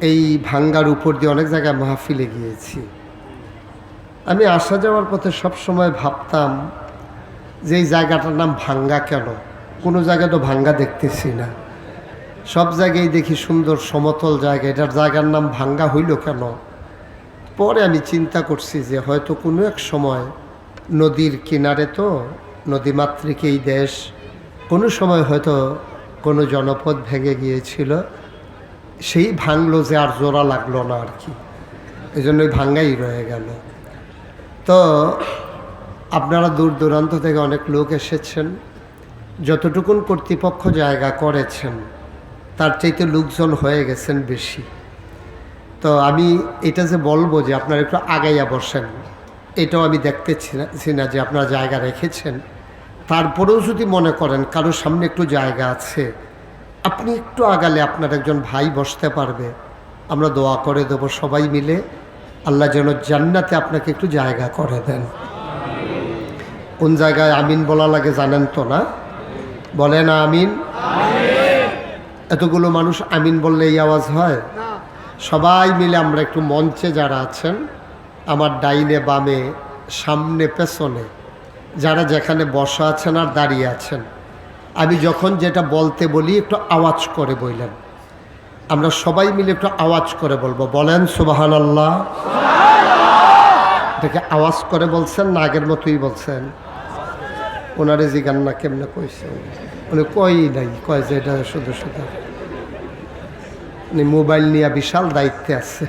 এই ভাঙ্গার উপর দিয়ে অনেক জায়গায় মাহফিলে গিয়েছি। আমি আসা যাওয়ার পথে সব সময় ভাবতাম যে এই জায়গাটার নাম ভাঙ্গা কেন? কোনো জায়গায় তো ভাঙ্গা দেখতেছি না। সব জায়গায় দেখি সুন্দর সমতল জায়গা, এটার জায়গার নাম ভাঙ্গা হইল কেন? পরে আমি চিন্তা করছি যে হয়তো কোনো এক সময় নদীর কিনারে তো, নদীমাতৃক এই দেশ, কোনো সময় হয়তো কোনো জনপদ ভেঙে গিয়েছিল। সেই ভাঙলো যে আর জোড়া লাগল না আর কি। এই জন্যই ভাঙ্গাই রয়ে গেল। তো আপনারা দূর দূরান্ত থেকে অনেক লোক এসেছেন। যতটুকুন কর্তৃপক্ষ জায়গা করেছেন, তার চাইতে লোকজন হয়ে গেছেন বেশি। তো আমি এটা যে বলব যে আপনারা একটু আগাইয়া বসেন। এটাও আমি দেখতেছি না যে আপনারা জায়গা রেখেছেন। তারপরেও যদি মনে করেন কারোর সামনে একটু জায়গা আছে আপনি একটু আগালে আপনার একজন ভাই বসতে পারবে। আমরা দোয়া করে দেবো সবাই মিলে। আল্লাহ যেন জান্নাতে আপনাকে একটু জায়গা করে দেন। কোন জায়গায় আমিন বলা লাগে জানেন তো না? বলে না আমিন। এতগুলো মানুষ আমিন বললে এই আওয়াজ হয়? সবাই মিলে আমরা একটু মঞ্চে যারা আছেন, আমার ডাইনে, বামে, সামনে, পেছনে, যারা যেখানে বসা আছেন আর দাঁড়িয়ে আছেন আমি যখন যেটা বলতে বলি, একটু আওয়াজ করে বললেন। আমরা সবাই মিলে একটু আওয়াজ করে বলব। বলেন সুবাহান আল্লাহ এটাকে আওয়াজ করে বলছেন, না আগের মতোই বলছেন। ওনারে জিগান না কেমনে কইছে উনি? কই নাই, কয় যে এটা শুধু শুধু। মোবাইল নিয়ে বিশাল দায়িত্বে আছে।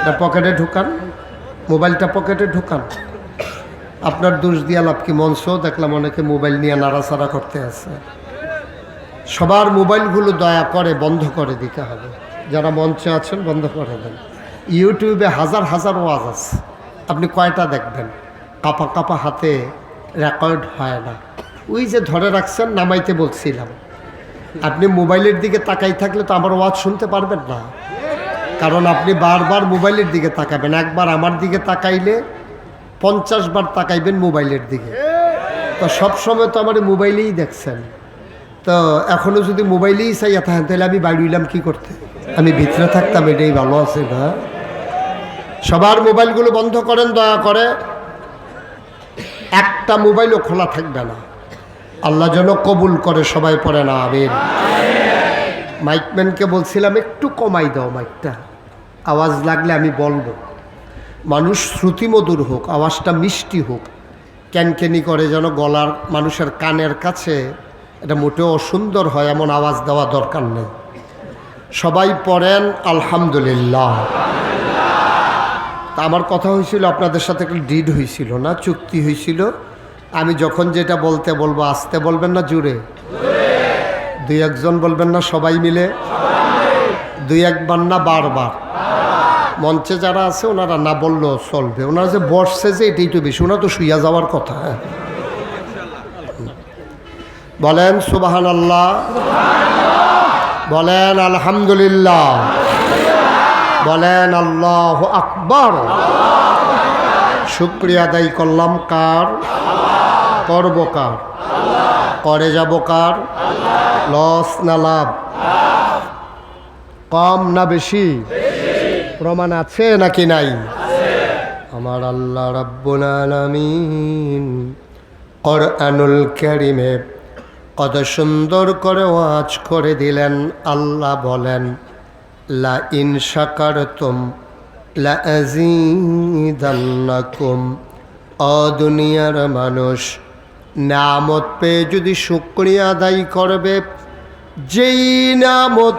এটা পকেটে ঢুকান। মোবাইলটা পকেটে ঢুকান। আপনার দোষ দিয়া লাভ কি মঞ্চ? দেখলাম অনেকে মোবাইল নিয়ে নাড়াচাড়া করতে আছে। সবার মোবাইলগুলো দয়া করে বন্ধ করে দিতে হবে। যারা মঞ্চে আছেন, বন্ধ করে দেন। ইউটিউবে হাজার হাজার ওয়াজ আছে। আপনি কয়টা দেখবেন? কাপা কাপা হাতে রেকর্ড হয় না। ওই যে ধরে রাখছেন, নামাইতে বলছিলাম। আপনি মোবাইলের দিকে তাকাই থাকলে তো আমার ওয়াজ শুনতে পারবেন না। কারণ আপনি বারবার মোবাইলের দিকে তাকাবেন। একবার আমার দিকে তাকাইলে পঞ্চাশ বার তাকাইবেন মোবাইলের দিকে। তো সব সময় তো আমার মোবাইলেই দেখছেন। তো এখনও যদি মোবাইলেই চাইয়া থাকেন, তাহলে আমি বাইরে হইলাম কী করতে? আমি ভিতরে থাকতাম, এটাই ভালো আছে না? সবার মোবাইলগুলো বন্ধ করেন, দয়া করে। একটা মোবাইলও খোলা থাকবে না। আল্লাহ যেন কবুল করে সবাই পড়ে না, আমিন। মাইকম্যানকে বলছিলাম, একটু কমাই দাও মাইকটা। আওয়াজ লাগলে আমি বলব। মানুষ শ্রুতিমধুর হোক, আওয়াজটা মিষ্টি হোক ক্যানকেনি করে যেন গলার মানুষের কানের কাছে এটা মোটেও অসুন্দর হয়, এমন আওয়াজ দেওয়া দরকার নেই। সবাই পড়েন, আলহামদুলিল্লাহ। তা আমার কথা হয়েছিল, আপনাদের সাথে একটা ডিড হয়েছিল না, চুক্তি হয়েছিল। আমি যখন যেটা বলতে বলব, আসতে বলবেন না জুড়ে? দুই একজন বলবেন না সবাই মিলে? দুই একবার না বারবার? মঞ্চে যারা আছে, ওনারা না বললেও চলবে। ওনারা যে বসছে যে, এটাই তো বেশি। ওনারা তো শুইয়া যাওয়ার কথা হ্যাঁ। বলেন সুবাহান আল্লাহ বলেন, আলহামদুলিল্লাহ। বলেন, আল্লাহ আকবর। শুক্রিয়া আদায় করলাম কার? করব কার? করে যাব কার? লস না লাভ? কম না বেশি? প্রমাণ আছে নাকি নাই? আমার আল্লাহ রাব্বুল আলামিন কোরআনুল কারিমে কত সুন্দর করে ওয়াজ করে দিলেন, আল্লাহ বলেন, লা ইন শাকারতুম লা দুনিয়ার মানুষ, নামত পেয়ে যদি শুক্রিয়া আদায় করবে, যেই নামত